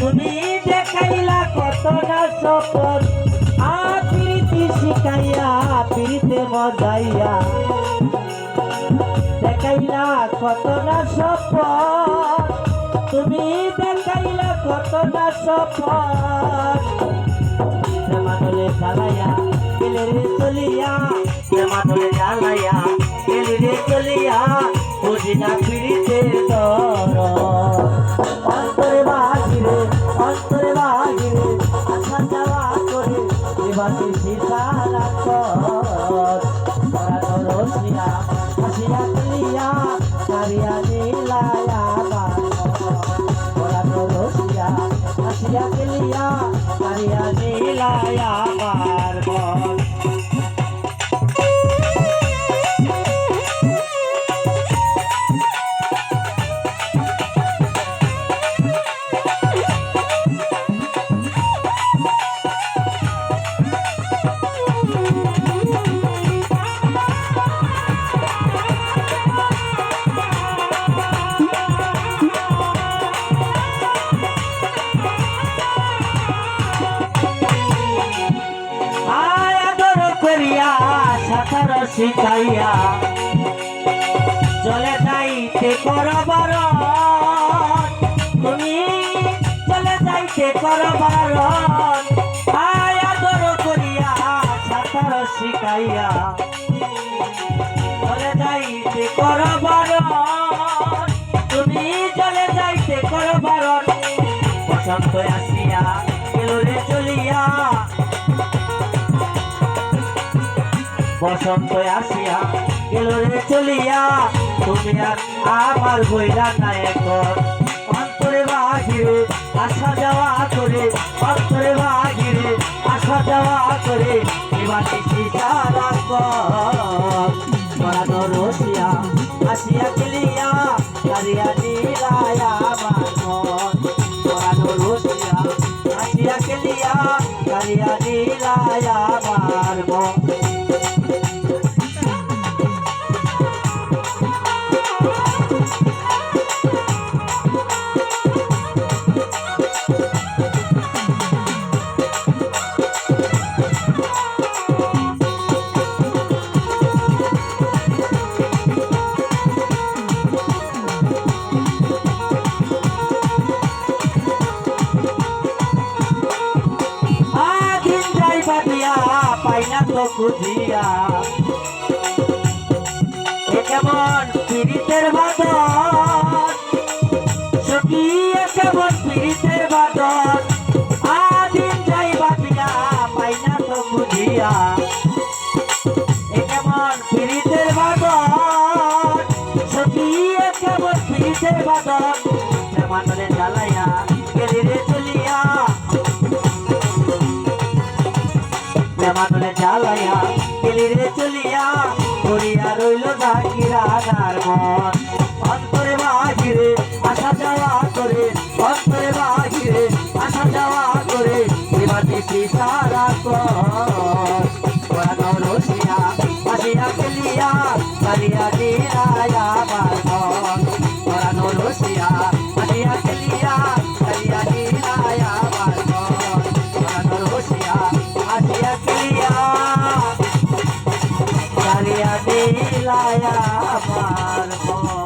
তুমি দেখাইলা কত না সপন আ প্রীতি শিখাইয়া প্রীতে মজাইয়া। দেখাইলা কত না তুমি দেখাইলা কত না সপন প্রেমানলে জ্বালাইয়া গেলে চলিয়া। প্রেমানলে জ্বালাইয়া গেলে চলিয়া। বুঝি না ফিরিতে তর। অন্তরে বাহিরে অন্তরে বাহিরে আসা যাওয়া করে এবারে সীতারা কর রসিয়া হাসিয়া খেলিয়া কারিয়া নীলায়া রসিয়া হাসিয়া খেলিয়া কারিয়া নীলায়া করিয়া, সাঁতার শিখাইয়া। চলে যাইতে করবার তুমি চলে যাইতে করবার আয় আদর করিয়া, সাঁতার শিখাইয়া। চলে যাইতে করবার তুমি চলে যাইতে করবার বসন্ত আসিয়া গেল রে বসন্ত আসিয়া গেল রে চলিয়া। তুমি আর আমার বইরা নাই এখন। অন্তরে বাহিরে আসা যাওয়া করে, অন্তরে বাহিরে আসা যাওয়া করে। এবার সারা করানো রসিয়া আসিয়া গেলিয়া কারিয়া নিরায়া আমার করানো রসিয়া আসিয়া গেলিয়া কারিয়া নিরায়া আমার যাই বাদিয়া পাই না তো খুঁজিয়া। কেমন পীড়িতের বাদন? সকিয়ে কেমন পীড়িতের বাদন? আদিন যাই বাদিয়া পাই না তো খুঁজিয়া। কেমন পীড়িতের বাদন? সকিয়ে কেমন পীড়িতের বাদন? জ্বালাইয়া হারাইয়া গেলি রে চলিয়া করিয়া রইল জাকিরানার মন। অন্তরে বাহিরে আসা যাওয়া করে। অন্তরে বাহিরে আসা যাওয়া করে। এবার দেখি সারা কর। করানো রসিয়া আসিয়া গেলিয়া কালিয়া લાયા માર.